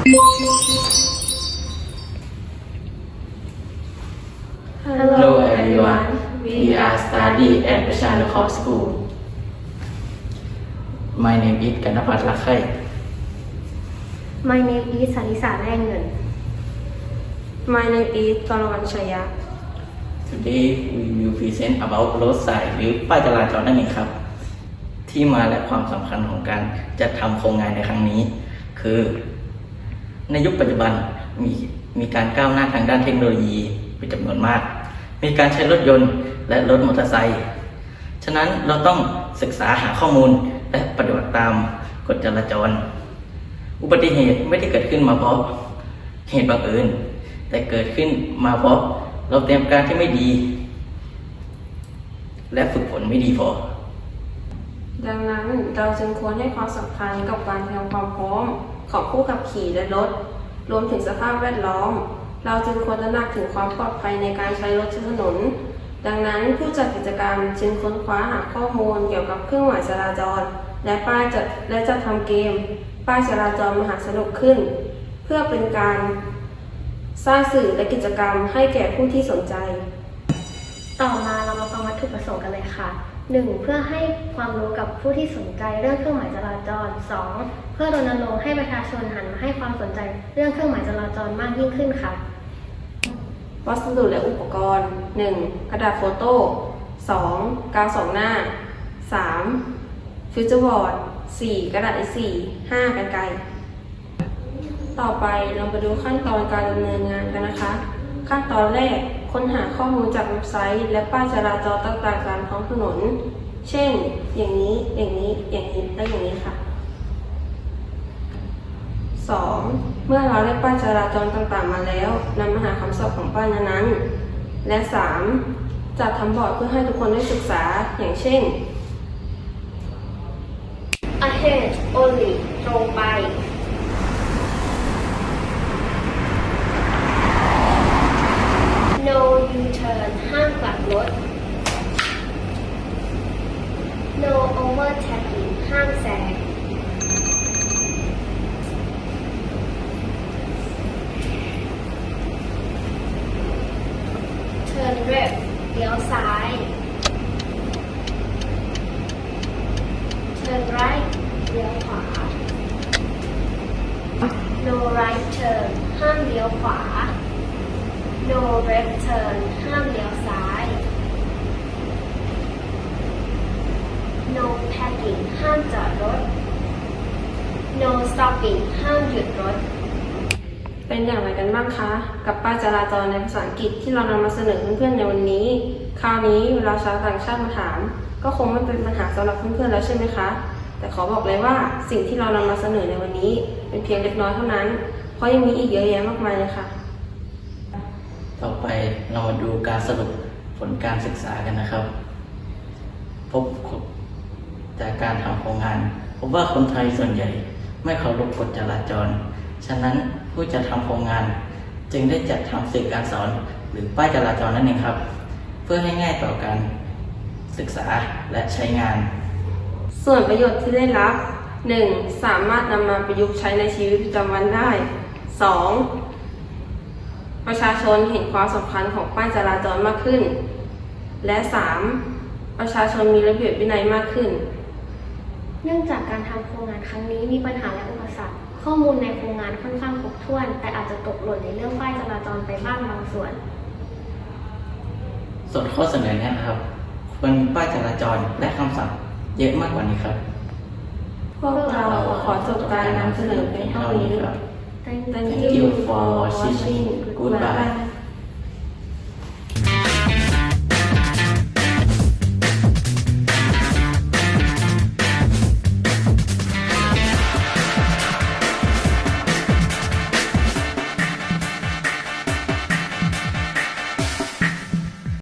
Hello everyone, we are study at Prashana Corp School. My name is Ganapat Lakhai. My name is Sarisa Rangan. My name is Parawan Shaya. Today we will present about road sign หรือป้ายจราจรนั่นเองครับ ที่มาและความสำคัญของการจัดทำโครงงานในครั้งนี้ คือ ในยุคปัจจุบันมีมีการก้าวหน้าทางด้านเทคโนโลยีเป็นจำนวนมาก มีการใช้รถยนต์และรถมอเตอร์ไซค์ฉะนั้นเราต้องศึกษาหาข้อมูลและปฏิบัติตามกฎจราจร อุบัติเหตุไม่ได้เกิดขึ้นมาเพราะเหตุบังเอิญแต่เกิดขึ้นมาเพราะเราเตรียมการที่ไม่ดี และฝึกฝนไม่ดีพอ ดังนั้นเราจึงควรให้ความสำคัญกับการเตรียมความพร้อม ของผู้ขับขี่และรถ รวมถึงสภาพแวดล้อม เราจึงควรตระหนักถึงความปลอดภัยในการใช้รถใช้ถนน ดังนั้นผู้จัดกิจกรรมจึงค้นคว้าหาข้อมูลเกี่ยวกับเครื่องหมายจราจร และป้ายจัดและจัดทำเกม ป้ายจราจรมหาสนุกขึ้น เพื่อเป็นการสร้างสื่อและกิจกรรมให้แก่ผู้ที่สนใจ ต่อมาเรามาฟังวัตถุประสงค์กันเลยค่ะ 1. เพื่อให้ความรู้กับผู้ที่สนใจเรื่องเครื่องหมายจราจร 2. เพื่อรณรงค์ให้ประชาชนหันมาให้ความสนใจเรื่องเครื่องหมายจราจรมากยิ่งขึ้นค่ะ วัสดุและอุปกรณ์ 1. กระดาษโฟโต้ 2. กาวสองหน้า 3. ฟิวเจอร์บอร์ด 4. กระดาษ A4 5. กันไกรต่อไปเรามาดูขั้นตอนการดำเนินงานกันนะคะ ขั้นตอนแรกค้นหาข้อมูลจากเว็บไซต์ และป้ายจราจรต่างๆตามท้องถนน เช่น อย่างนี้ อย่างนี้ อย่างนี้ และอย่างนี้ค่ะ 2. เมื่อเราได้ป้ายจราจรต่างๆมาแล้วนำมาหาคำศัพท์ของป้ายนั้นๆและ 3. จัดทำบอร์ดเพื่อให้ทุกคนได้ศึกษา อย่างเช่น ahead only ตรงไป no U-turn ห้ามกลับรถ เวอร์แท็กห้ามแสงเทิร์นเรฟเลี้ยวซ้ายเทิร์นไรท์เลี้ยวขวา no right turn ห้ามเลี้ยวขวา no left turn ห้ามเลี้ยวซ้าย no parking ห้ามจอดรถ no stopping ห้ามหยุดรถ เป็นอย่างไรกันบ้างคะ กับป้ายจราจรในภาษาอังกฤษที่เรานำมาเสนอเพื่อนๆในวันนี้ คราวนี้เวลาชาวต่างชาติมาถาม ก็คงไม่เป็นปัญหาสำหรับเพื่อนๆแล้วใช่ไหมคะ แต่ขอบอกเลยว่าสิ่งที่เรานำมาเสนอในวันนี้ เป็นเพียงเล็กน้อยเท่านั้น เพราะยังมีอีกเยอะแยะมากมายเลยค่ะ ต่อไปเรามาดูการสรุปผลการศึกษากันนะครับ พบ จากการทำโครงงานพบว่าคนไทยส่วนใหญ่ไม่เคารพกฎจราจร ฉะนั้นผู้จัดทำโครงงาน จึงได้จัดทำสื่อการสอน หรือป้ายจราจรนั่นเองครับ เพื่อให้ง่ายต่อการศึกษาและใช้งาน ส่วนประโยชน์ที่ได้รับ 1. สามารถนำมาประยุกต์ใช้ในชีวิตประจำวันได้ 2. ประชาชนเห็นความสำคัญของป้ายจราจรมากขึ้น และ 3. ประชาชนมีระเบียบวินัยมากขึ้น เนื่องจากการทำโครงงานครั้งนี้มีปัญหาและอุปสรรค ข้อมูลในโครงงานค่อนข้างครบถ้วน แต่อาจจะตกหล่นในเรื่องป้ายจราจรไปบ้างบางส่วน ส่วนข้อเสนอแนะนะครับควรมีป้ายจราจรและคำสั่งเยอะมากกว่านี้ครับ พวกเราขอจบการนำเสนอเพียงเท่านี้ครับ Thank Thank Thank you you for for watching watching. Goodbye Goodbye.